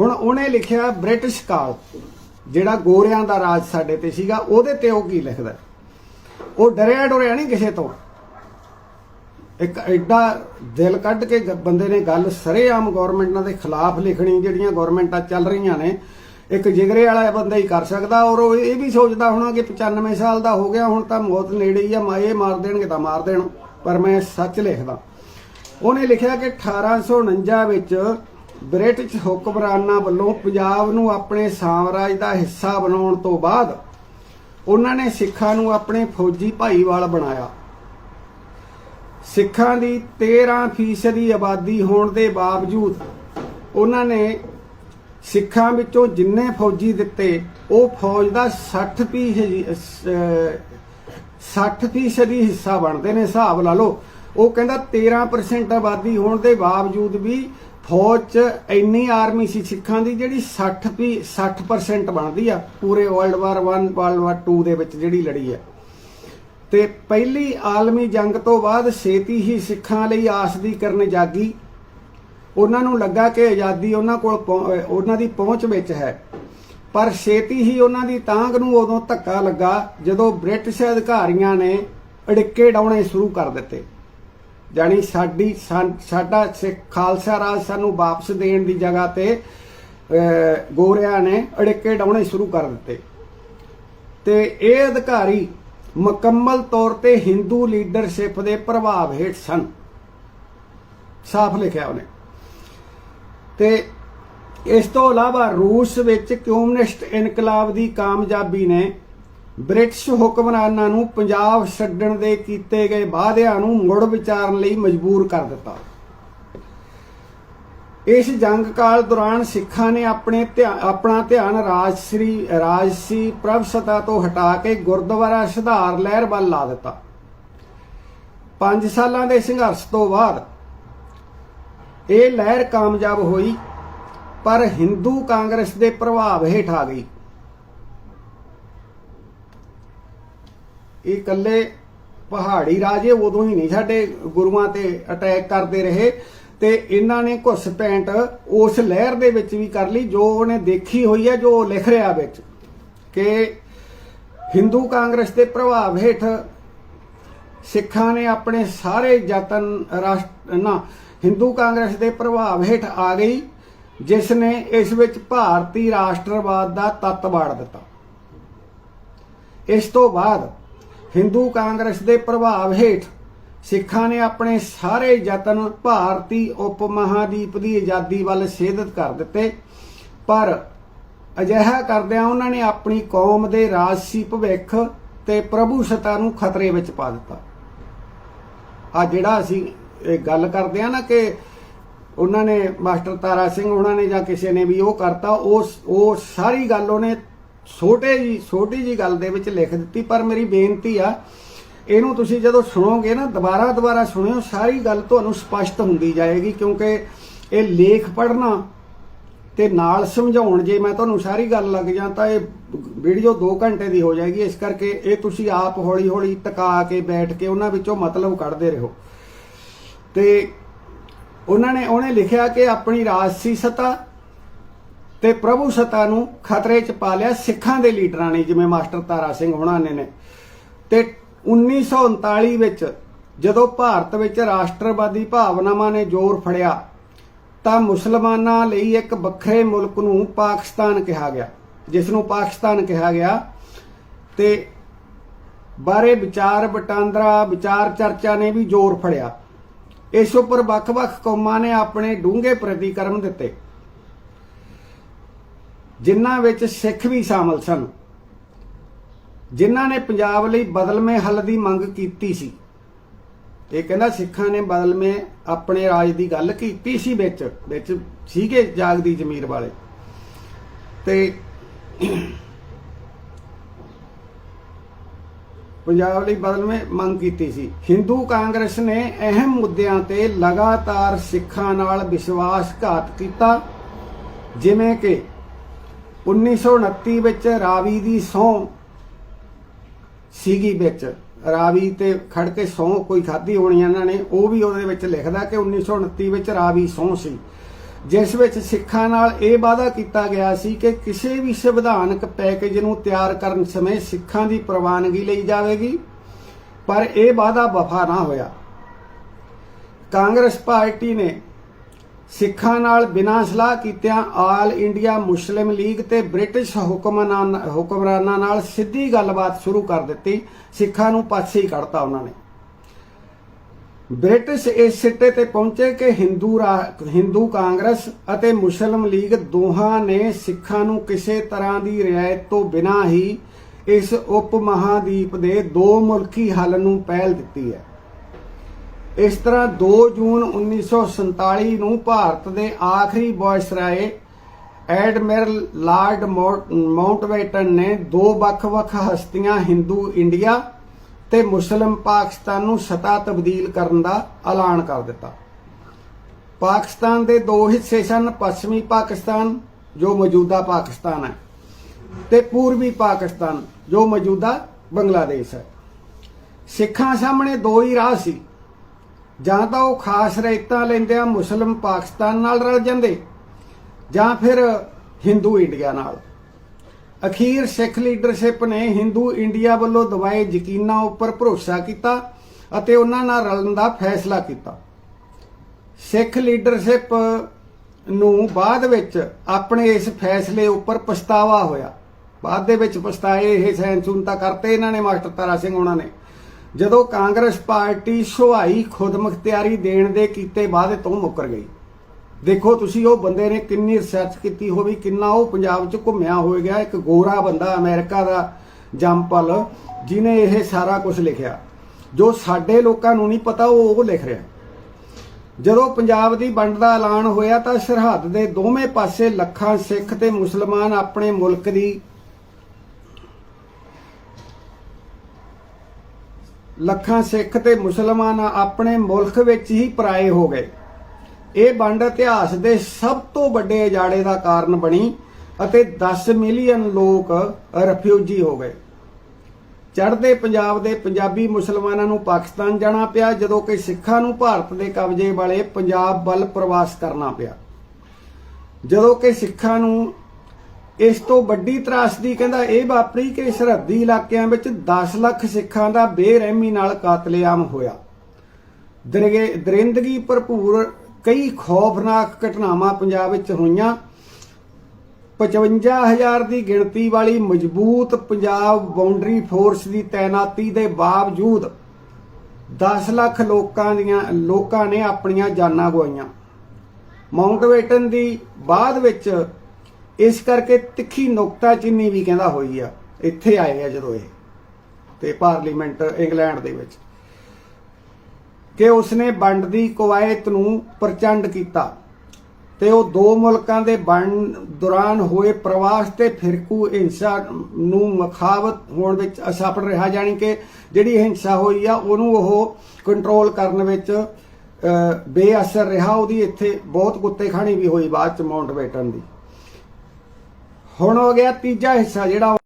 ਹੁਣ ਉਹਨੇ ਲਿਖਿਆ ਬ੍ਰਿਟਿਸ਼ ਕਾਲ, ਜਿਹੜਾ ਗੋਰਿਆਂ ਦਾ ਰਾਜ ਸਾਡੇ ਤੇ ਸੀਗਾ, ਉਹਦੇ ਤੇ ਉਹ ਕੀ ਲਿਖਦਾ? ਉਹ ਡਰਿਆ ਡਰਿਆ ਨਹੀਂ ਕਿਸੇ ਤੋਂ। ਇੱਕ ਐਡਾ ਦਿਲ ਕੱਢ ਕੇ ਬੰਦੇ ਨੇ ਗੱਲ ਸਰੇਆਮ ਗਵਰਨਮੈਂਟਾਂ ਦੇ ਖਿਲਾਫ ਲਿਖਣੀ, ਜਿਹੜੀਆਂ ਗਵਰਨਮੈਂਟਾਂ ਚੱਲ ਰਹੀਆਂ ਨੇ, ਇੱਕ ਜਿਗਰੇ ਵਾਲਾ ਬੰਦਾ ਹੀ ਕਰ ਸਕਦਾ, ਔਰ ਉਹ ਇਹ ਵੀ ਸੋਚਦਾ ਹੋਣਾ ਕਿ 95 ਸਾਲ ਦਾ ਹੋ ਗਿਆ, ਹੁਣ ਤਾਂ ਮੌਤ ਨੇੜੇ ਹੀ ਆ, ਮਾ ਮਾਰ ਦੇਣਗੇ ਤਾਂ ਮਾਰ ਦੇਣ, ਪਰ ਮੈਂ ਸੱਚ ਲਿਖਦਾ। ਉਹਨੇ ਲਿਖਿਆ ਕਿ 1849 ਵਿੱਚ ਬ੍ਰਿਟਿਸ਼ ਹੁਕਮਰਾਨਾਂ ਵੱਲੋਂ ਪੰਜਾਬ ਨੂੰ ਆਪਣੇ ਸਾਮਰਾਜ ਦਾ ਹਿੱਸਾ ਬਣਾਉਣ ਤੋਂ ਬਾਅਦ ਉਹਨਾਂ ਨੇ ਸਿੱਖਾਂ ਨੂੰ ਆਪਣੇ ਫੌਜੀ ਭਾਈਵਾਲ ਬਣਾਇਆ। ਸਿੱਖਾਂ ਦੀ 13% ਦੀ ਆਬਾਦੀ ਹੋਣ ਦੇ ਬਾਵਜੂਦ ਉਹਨਾਂ ਨੇ ਸਿੱਖਾਂ ਵਿੱਚੋਂ ਜਿੰਨੇ ਫੌਜੀ ਦਿੱਤੇ, ਉਹ ਫੌਜ ਦਾ 60% 60% ਹੀ ਹਿੱਸਾ ਬਣਦੇ ਨੇ, ਹਿਸਾਬ ਲਾ ਲਓ। ਉਹ ਕਹਿੰਦਾ 13% ਆਬਾਦੀ ਹੋਣ ਦੇ ਬਾਵਜੂਦ ਵੀ ਫੌਜ 'ਚ ਇੰਨੀ ਆਰਮੀ ਸੀ, ਸਿੱਖਾਂ ਦੀ ਜਿਹੜੀ 60 ਵੀ 60% ਬਣਦੀ ਆ, ਪੂਰੇ ਵਰਲਡ ਵਾਰ 1 ਵਰਲਡ ਵਾਰ 2 ਦੇ ਵਿੱਚ ਜਿਹੜੀ ਲੜੀ ਹੈ ਤੇ ਪਹਿਲੀ ਆਲਮੀ ਜੰਗ ਤੋਂ ਬਾਅਦ ਛੇਤੀ ਹੀ ਸਿੱਖਾਂ ਲਈ ਆਸ ਦੀ ਕਰਨ ਜਾਗੀ। ਉਹਨਾਂ ਨੂੰ ਲੱਗਾ ਕਿ ਆਜ਼ਾਦੀ ਉਹਨਾਂ ਕੋਲ ਪਹੁੰ- ਉਹਨਾਂ ਦੀ ਪਹੁੰਚ ਵਿੱਚ ਹੈ। ਪਰ ਛੇਤੀ ਹੀ ਉਹਨਾਂ ਦੀ ਤਾਂਗ ਨੂੰ ਉਦੋਂ ਧੱਕਾ ਲੱਗਾ ਜਦੋਂ ਬ੍ਰਿਟਿਸ਼ ਅਧਿਕਾਰੀਆਂ ਨੇ ਅੜਿੱਕੇ ਡਾਉਣੇ ਸ਼ੁਰੂ ਕਰ ਦਿੱਤੇ। ਜਾਣੀ ਸਾਡੀ ਸਾਡਾ ਸਿੱਖ ਖਾਲਸਾ ਰਾਜ ਸਾਨੂੰ ਵਾਪਸ ਦੇਣ ਦੀ ਜਗ੍ਹਾ ਤੇ ਅਹ, ਗੋਰਿਆਂ ਨੇ ਅੜਿੱਕੇ ਡਾਉਣੇ ਸ਼ੁਰੂ ਕਰ ਦਿੱਤੇ। ਤੇ ਇਹ ਅਧਿਕਾਰੀ ਮੁਕੰਮਲ ਤੌਰ ਤੇ ਹਿੰਦੂ ਲੀਡਰਸ਼ਿਪ ਦੇ ਪ੍ਰਭਾਵ ਹੇਠ ਸਨ। ਸਾਫ਼ ਲਿਖਿਆ ਉਹਨੇ। ਤੇ ਇਸ ਤੋਂ ਇਲਾਵਾ ਰੂਸ ਵਿੱਚ ਕਮਿਊਨਿਸਟ ਇਨਕਲਾਬ ਦੀ ਕਾਮਯਾਬੀ ਨੇ ਬ੍ਰਿਟਿਸ਼ ਹੁਕਮਰਾਨਾਂ ਨੂੰ ਪੰਜਾਬ ਛੱਡਣ ਦੇ ਕੀਤੇ ਗਏ ਵਾਅਦਿਆਂ ਨੂੰ ਮੁੜ ਵਿਚਾਰਨ ਲਈ ਮਜਬੂਰ ਕਰ ਦਿੱਤਾ। ਇਸ ਜੰਗ ਕਾਲ ਦੌਰਾਨ ਸਿੱਖਾਂ ਨੇ ਆਪਣੇ ਆਪਣਾ ਧਿਆਨ ਰਾਜਸਰੀ ਰਾਜਸੀ ਪ੍ਰਭਸਤਾ ਤੋਂ ਹਟਾ ਕੇ ਗੁਰਦੁਆਰਾ ਸੁਧਾਰ ਲਹਿਰ ਵੱਲ ਲਾ ਦਿੱਤਾ। 5 ਸਾਲਾਂ ਦੇ ਸੰਘਰਸ਼ ਤੋਂ ਬਾਅਦ ਇਹ ਲਹਿਰ ਕਾਮਯਾਬ ਹੋਈ, ਪਰ ਹਿੰਦੂ ਕਾਂਗਰਸ ਦੇ ਪ੍ਰਭਾਵ ਹੇਠ ਆ ਗਈ। ਇਹ ਇਕੱਲੇ ਪਹਾੜੀ ਰਾਜੇ ਉਦੋਂ ਹੀ ਨਹੀਂ, ਸਾਡੇ ਗੁਰੂਆਂ ਤੇ ਅਟੈਕ ਕਰਦੇ ਰਹੇ ਤੇ ਇਹਨਾਂ ਨੇ ਘੁਸਪੈਂਟ ਉਸ ਲਹਿਰ ਦੇ ਵਿੱਚ ਵੀ ਕਰ ਲਈ, ਜੋ ਉਹਨੇ ਦੇਖੀ ਹੋਈ ਹੈ, ਜੋ ਉਹ ਲਿਖ ਰਿਹਾ ਵਿੱਚ ਕਿ ਹਿੰਦੂ ਕਾਂਗਰਸ ਦੇ ਪ੍ਰਭਾਵ ਹੇਠ ਸਿੱਖਾਂ ਨੇ ਆਪਣੇ ਸਾਰੇ ਯਤਨ ਰਾਸ਼ਟ, ਨਾ, ਹਿੰਦੂ ਕਾਂਗਰਸ ਦੇ ਪ੍ਰਭਾਵ ਹੇਠ ਆ ਗਈ, ਜਿਸ ਨੇ ਇਸ ਵਿੱਚ ਭਾਰਤੀ ਰਾਸ਼ਟਰਵਾਦ ਦਾ ਤੱਤ ਵਾੜ ਦਿੱਤਾ। ਇਸ ਤੋਂ ਬਾਅਦ ਹਿੰਦੂ ਕਾਂਗਰਸ ਦੇ ਪ੍ਰਭਾਵ ਹੇਠ ਸਿੱਖਾਂ ਨੇ ਆਪਣੇ ਸਾਰੇ ਯਤਨ ਭਾਰਤੀ ਉਪ ਮਹਾਦੀਪ ਦੀ ਆਜ਼ਾਦੀ ਵੱਲ ਸੇਧਤ ਕਰ ਦਿੱਤੇ। ਪਰ ਅਜਿਹਾ ਕਰਦਿਆਂ ਉਹਨਾਂ ਨੇ ਆਪਣੀ ਕੌਮ ਦੇ ਰਾਜਸੀ ਭਵਿੱਖ ਤੇ ਪ੍ਰਭੂ ਸਤਾ ਨੂੰ ਖਤਰੇ ਵਿੱਚ ਪਾ ਦਿੱਤਾ। ਆ ਜਿਹੜਾ ਅਸੀਂ ਇਹ ਗੱਲ ਕਰਦੇ ਆ ਨਾ ਕਿ ਉਹਨਾਂ ਨੇ ਮਾਸਟਰ ਤਾਰਾ ਸਿੰਘ ਉਹਨਾਂ ਨੇ ਜਾਂ ਕਿਸੇ ਨੇ ਵੀ ਉਹ ਕਰਤਾ ਉਹ ਉਹ ਸਾਰੀ ਗੱਲ ਉਹਨੇ ਛੋਟੇ ਜੀ, ਛੋਟੀ ਜੀ ਗੱਲ ਦੇ ਵਿੱਚ ਲਿਖ ਦਿੱਤੀ, ਪਰ ਮੇਰੀ ਬੇਨਤੀ ਆ, ਇਹਨੂੰ ਤੁਸੀਂ ਜਦੋਂ ਸੁਣੋਗੇ ਨਾ, ਦੁਬਾਰਾ ਦੁਬਾਰਾ ਸੁਣਿਓ, ਸਾਰੀ ਗੱਲ ਤੁਹਾਨੂੰ ਸਪਸ਼ਟ ਹੁੰਦੀ ਜਾਏਗੀ, ਕਿਉਂਕਿ ਇਹ ਲੇਖ ਪੜ੍ਹਨਾ ਤੇ ਨਾਲ ਸਮਝਾਉਣ, ਜੇ ਮੈਂ ਤੁਹਾਨੂੰ ਸਾਰੀ ਗੱਲ ਲੱਗ ਜਾਂ ਤਾਂ ਇਹ ਵੀਡੀਓ 2 ਘੰਟੇ ਦੀ ਹੋ ਜਾਏਗੀ, ਇਸ ਕਰਕੇ ਇਹ ਤੁਸੀਂ ਆਪ ਹੌਲੀ ਹੌਲੀ ਟਿਕਾ ਕੇ, ਬੈਠ ਕੇ, ਉਹਨਾਂ ਵਿੱਚੋਂ ਮਤਲਬ ਕੱਢਦੇ ਰਹੋ। ਤੇ ਉਹਨਾਂ ਨੇ, ਉਹਨੇ ਲਿਖਿਆ ਕਿ ਆਪਣੀ ਰਾਜਸੀ ਸਤਾ ਤੇ ਪ੍ਰਭੂ ਸਤਾ ਨੂੰ ਖਤਰੇ 'ਚ ਪਾ ਲਿਆ ਸਿੱਖਾਂ ਦੇ ਲੀਡਰਾਂ ਨੇ, ਜਿਵੇਂ ਮਾਸਟਰ ਤਾਰਾ ਸਿੰਘ ਹੋਣਾ ਨੇ ਨੇ। ਤੇ 1939 ਵਿੱਚ ਜਦੋਂ ਭਾਰਤ ਵਿੱਚ ਰਾਸ਼ਟਰਵਾਦੀ ਭਾਵਨਾਵਾਂ ਨੇ ਜ਼ੋਰ ਫੜਿਆ, ਤਾਂ ਮੁਸਲਮਾਨਾਂ ਲਈ ਇੱਕ ਵੱਖਰੇ ਮੁਲਕ ਨੂੰ ਪਾਕਿਸਤਾਨ ਕਿਹਾ ਗਿਆ। ਜਿਸ ਨੂੰ ਪਾਕਿਸਤਾਨ ਕਿਹਾ ਗਿਆ ਤੇ ਬਾਰੇ ਵਿਚਾਰ ਵਟਾਂਦਰਾ, ਵਿਚਾਰ ਚਰਚਾ ਨੇ ਵੀ ਜ਼ੋਰ ਫੜਿਆ। ਇਸ ਉੱਪਰ ਵੱਖ-ਵੱਖ ਕੌਮਾਂ ਨੇ ਆਪਣੇ ਡੂੰਘੇ ਪ੍ਰਤੀਕਰਮ ਦਿੱਤੇ। ਜਿਨ੍ਹਾਂ ਵਿੱਚ ਸਿੱਖ ਵੀ ਸ਼ਾਮਲ ਸਨ। ਜਿਨ੍ਹਾਂ ਨੇ ਪੰਜਾਬ ਲਈ ਬਦਲਵੇਂ ਹੱਲ ਦੀ ਮੰਗ ਕੀਤੀ ਸੀ। ਇਹ ਕਹਿੰਦਾ ਸਿੱਖਾਂ ਨੇ ਬਦਲਵੇਂ ਆਪਣੇ ਰਾਜ ਦੀ ਗੱਲ ਕੀਤੀ ਸੀ ਵਿੱਚ ਵਿੱਚ ਸੀਗੇ ਜਾਗਦੀ ਜ਼ਮੀਰ ਵਾਲੇ। ਤੇ ਪੰਜਾਬ ਲਈ ਬਦਲਵੇਂ ਮੰਗ ਕੀਤੀ ਸੀ। ਹਿੰਦੂ ਕਾਂਗਰਸ ਨੇ ਅਹਿਮ ਮੁੱਦਿਆਂ ਤੇ ਲਗਾਤਾਰ ਸਿੱਖਾਂ ਨਾਲ ਵਿਸ਼ਵਾਸਘਾਤ ਕੀਤਾ, ਜਿਵੇਂ ਕਿ 1929 ਵਿੱਚ ਰਾਵੀ ਦੀ ਸਹੁੰ ਸੀਗੀ ਵਿੱਚ। ਰਾਵੀ ਤੇ ਖੜ ਕੇ ਸਹੁੰ ਕੋਈ ਖਾਧੀ ਹੋਣੀ ਇਹਨਾਂ ਨੇ, ਉਹ ਵੀ ਉਹਦੇ ਵਿੱਚ ਲਿਖਦਾ ਕਿ 1929 ਵਿੱਚ ਰਾਵੀ ਸਹੁੰ ਸੀ। ਜਿਸ ਵਿੱਚ ਸਿੱਖਾਂ ਨਾਲ ਇਹ ਵਾਅਦਾ ਕੀਤਾ ਗਿਆ ਸੀ ਕਿ ਕਿਸੇ ਵੀ ਸੰਵਿਧਾਨਕ ਪੈਕੇਜ ਨੂੰ ਤਿਆਰ ਕਰਨ ਸਮੇਂ ਸਿੱਖਾਂ ਦੀ ਪ੍ਰਵਾਨਗੀ ਲਈ ਜਾਵੇਗੀ, ਪਰ ਇਹ ਵਾਅਦਾ ਵਫਾ ਨਾ ਹੋਇਆ। ਕਾਂਗਰਸ ਪਾਰਟੀ ਨੇ ਸਿੱਖਾਂ ਨਾਲ ਬਿਨਾਂ ਸਲਾਹ ਕੀਤਿਆਂ ਆਲ ਇੰਡੀਆ ਮੁਸਲਿਮ ਲੀਗ ਤੇ ਬ੍ਰਿਟਿਸ਼ ਹੁਕਮਰਾਨਾਂ ਹੁਕਮਰਾਨਾਂ ਨਾਲ ਸਿੱਧੀ ਗੱਲਬਾਤ ਸ਼ੁਰੂ ਕਰ ਦਿੱਤੀ। ਸਿੱਖਾਂ ਨੂੰ ਪਾਸੇ ਹੀ ਕੱਢਤਾ ਉਹਨਾਂ ਨੇ। ਬ੍ਰਿਟਿਸ਼ ਇਸ ਸਿੱਟੇ ਤੇ ਪਹੁੰਚੇ ਕਿ ਹਿੰਦੂ ਰਾ- ਹਿੰਦੂ ਕਾਂਗਰਸ ਅਤੇ ਮੁਸਲਿਮ ਲੀਗ ਦੋਹਾਂ ਨੇ ਸਿੱਖਾਂ ਨੂੰ ਕਿਸੇ ਤਰ੍ਹਾਂ ਦੀ ਰਿਆਇਤ ਤੋਂ ਬਿਨਾਂ ਹੀ ਇਸ ਉਪ ਮਹਾਦੀਪ ਦੇ ਦੋ ਮੁਲਕੀ ਹੱਲ ਨੂੰ ਪਹਿਲ ਦਿੱਤੀ ਹੈ। ਇਸ ਤਰ੍ਹਾਂ 2 ਜੂਨ 1947 ਨੂੰ ਭਾਰਤ ਦੇ ਆਖਰੀ ਵਾਇਸਰਾਏ ਐਡਮਿਰਲ ਲਾਰਡ ਮਾਊਂਟ- ਨੇ ਦੋ ਵੱਖ-ਵੱਖ ਹਸਤੀਆਂ ਹਿੰਦੂ ਇੰਡੀਆ ਤੇ ਮੁਸਲਿਮ ਪਾਕਿਸਤਾਨ ਨੂੰ ਸਤਾ ਤਬਦੀਲ ਕਰਨ ਦਾ ਐਲਾਨ ਕਰ ਦਿੱਤਾ। ਪਾਕਿਸਤਾਨ ਦੇ ਦੋ ਹਿੱਸੇ ਸਨ, ਪੱਛਮੀ ਪਾਕਿਸਤਾਨ, ਜੋ ਮੌਜੂਦਾ ਪਾਕਿਸਤਾਨ ਹੈ, ਤੇ ਪੂਰਬੀ ਪਾਕਿਸਤਾਨ, ਜੋ ਮੌਜੂਦਾ ਬੰਗਲਾਦੇਸ਼ ਹੈ। ਸਿੱਖਾਂ ਸਾਹਮਣੇ ਦੋ ਹੀ ਰਾਹ ਸੀ। ਜਾਂ ਤਾਂ ਉਹ ਖਾਸ ਰੇਤਾਂ ਲੈਂਦਿਆਂ ਮੁਸਲਿਮ ਪਾਕਿਸਤਾਨ ਨਾਲ ਰਲ ਜਾਂਦੇ, ਜਾਂ ਫਿਰ ਹਿੰਦੂ ਇੰਡੀਆ ਨਾਲ। ਅਖੀਰ ਸਿੱਖ ਲੀਡਰਸ਼ਿਪ ਨੇ ਹਿੰਦੂ ਇੰਡੀਆ ਵੱਲੋਂ ਦਵਾਏ ਯਕੀਨਾਂ ਉੱਪਰ ਭਰੋਸਾ ਕੀਤਾ ਅਤੇ ਉਹਨਾਂ ਨਾਲ ਰਲਣ ਦਾ ਫੈਸਲਾ ਕੀਤਾ। ਸਿੱਖ ਲੀਡਰਸ਼ਿਪ ਨੂੰ ਬਾਅਦ ਵਿੱਚ ਆਪਣੇ ਇਸ ਫੈਸਲੇ ਉੱਪਰ ਪਛਤਾਵਾ ਹੋਇਆ। ਬਾਅਦ ਦੇ ਵਿੱਚ ਪਛਤਾਏ ਇਹ ਸੈਂਸੂਨ ਤਾਂ ਕਰਤੇ ਇਹਨਾਂ ਨੇ, ਮਾਸਟਰ ਤਾਰਾ ਸਿੰਘ ਉਹਨਾਂ ਨੇ। ਜਦੋਂ ਕਾਂਗਰਸ ਪਾਰਟੀ ਸੁਹਾਈ ਖੁਦਮੁਖਤਿਆਰੀ ਦੇਣ ਦੇ ਕੀਤੇ ਵਾਅਦੇ ਤੋਂ ਮੁੱਕਰ ਗਈ। ਦੇਖੋ ਤੁਸੀਂ ਉਹ ਬੰਦੇ ਨੇ ਕਿੰਨੀ ਰਿਸਰਚ ਕੀਤੀ ਹੋਵੇ, ਕਿੰਨਾ ਉਹ ਪੰਜਾਬ 'ਚ ਘੁੰਮਿਆ ਹੋਏ ਇੱਕ ਗੋਰਾ ਬੰਦਾ ਅਮਰੀਕਾ ਦਾ ਜੰਪਲ ਜਿਨੇ ਇਹ ਸਾਰਾ ਕੁਝ ਲਿਖਿਆ। ਜੋ ਸਾਡੇ ਲੋਕਾਂ ਨੂੰ ਨਹੀਂ ਪਤਾ, ਉਹ ਉਹ ਲਿਖ ਰਿਹਾ। ਜਦੋਂ ਪੰਜਾਬ ਦੀ ਵੰਡ ਦਾ ਐਲਾਨ ਹੋਇਆ ਤਾਂ ਸਰਹੱਦ ਦੇ ਦੋਵੇਂ ਪਾਸੇ ਲੱਖਾਂ ਸਿੱਖ ਤੇ ਮੁਸਲਮਾਨ ਆਪਣੇ ਮੁਲਕ ਦੀ ਲੱਖਾਂ ਸਿੱਖ ਤੇ ਮੁਸਲਮਾਨ ਆਪਣੇ ਮੁਲਕ ਵਿੱਚ ਹੀ ਪਰਾਏ ਹੋ ਗਏ। ਇਹ ਵੰਡ ਇਤਿਹਾਸ ਦੇ ਸਭ ਤੋਂ ਵੱਡੇ ਉਜਾੜੇ ਦਾ ਕਾਰਨ ਬਣੀ ਅਤੇ 10 ਮਿਲੀਅਨ ਲੋਕ ਰਫਿਊਜੀ ਹੋ ਗਏ। ਚੜ੍ਹਦੇ ਪੰਜਾਬ ਦੇ ਪੰਜਾਬੀ ਮੁਸਲਮਾਨਾਂ ਨੂੰ ਪਾਕਿਸਤਾਨ ਜਾਣਾ ਪਿਆ, ਜਦੋਂ ਕਿ ਸਿੱਖਾਂ ਨੂੰ ਭਾਰਤ ਦੇ ਕਬਜ਼ੇ ਵਾਲੇ ਪੰਜਾਬ ਵੱਲ ਪ੍ਰਵਾਸ ਕਰਨਾ ਪਿਆ। ਜਦੋਂ ਕਿ ਸਿੱਖਾਂ ਨੂੰ ਇਸ ਤੋਂ ਵੱਡੀ ਤਰਾਸਦੀ ਕਹਿੰਦਾ, ਇਹ ਵਾਪਰੀ ਕਿ ਸਰਹੱਦੀ ਇਲਾਕਿਆਂ ਵਿੱਚ 10 ਲੱਖ ਸਿੱਖਾਂ ਦਾ ਬੇਰਹਿਮੀ ਨਾਲ ਕਾਤਲੇਆਮ ਹੋਇਆ। ਦਰਿੰਦਗੀ ਭਰਪੂਰ ਕਈ ਖੌਫਨਾਕ ਘਟਨਾਵਾਂ ਪੰਜਾਬ ਵਿੱਚ ਹੋਈਆਂ। 55000 ਦੀ ਗਿਣਤੀ ਵਾਲੀ ਮਜ਼ਬੂਤ ਪੰਜਾਬ ਬਾਉਂਡਰੀ ਫੋਰਸ ਦੀ ਤਾਇਨਾਤੀ ਦੇ ਬਾਵਜੂਦ 10 ਲੱਖ ਲੋਕਾਂ ਦੀਆਂ ਲੋਕਾਂ ਨੇ ਆਪਣੀਆਂ ਜਾਨਾਂ ਗਵਾਈਆਂ। ਮਾਊਂਟਬੈਟਨ ਦੀ ਬਾਅਦ ਵਿੱਚ ਇਸ ਕਰਕੇ ਤਿੱਖੀ ਨੁਕਤਾਚੀਨੀ ਵੀ ਕਹਿੰਦਾ ਹੋਈ ਆ, ਇੱਥੇ ਆਏ ਆ ਜਦੋਂ ਇਹ, ਤੇ ਪਾਰਲੀਮੈਂਟ ਇੰਗਲੈਂਡ ਦੇ ਵਿੱਚ। ਕਿ ਉਸਨੇ ਵੰਡ ਦੀ ਕਵਾਇਤ ਨੂੰ ਪ੍ਰਚੰਡ ਕੀਤਾ, ਤੇ ਉਹ ਦੋ ਮੁਲਕਾਂ ਦੇ ਵੰਡ ਦੌਰਾਨ ਹੋਏ ਪ੍ਰਵਾਸ ਤੇ ਫਿਰਕੂ ਹਿੰਸਾ ਨੂੰ ਮਖਾਵਤ ਹੋਣ ਵਿੱਚ ਅਸਫਲ ਰਿਹਾ, ਜਾਣੀ ਕਿ ਜਿਹੜੀ ਹਿੰਸਾ ਹੋਈ ਆ, ਉਹਨੂੰ ਉਹ ਕੰਟਰੋਲ ਕਰਨ ਵਿੱਚ ਬੇਅਸਰ ਰਿਹਾ, ਉਹਦੀ ਇੱਥੇ ਬਹੁਤ ਕੁੱਤੇ ਖਾਣੀ ਵੀ ਹੋਈ ਬਾਅਦ ਚ ਮਾਊਂਟਬੈਟਨ ਦੀ। ਹੁਣ ਹੋ ਗਿਆ ਤੀਜਾ ਹਿੱਸਾ ਜਿਹੜਾ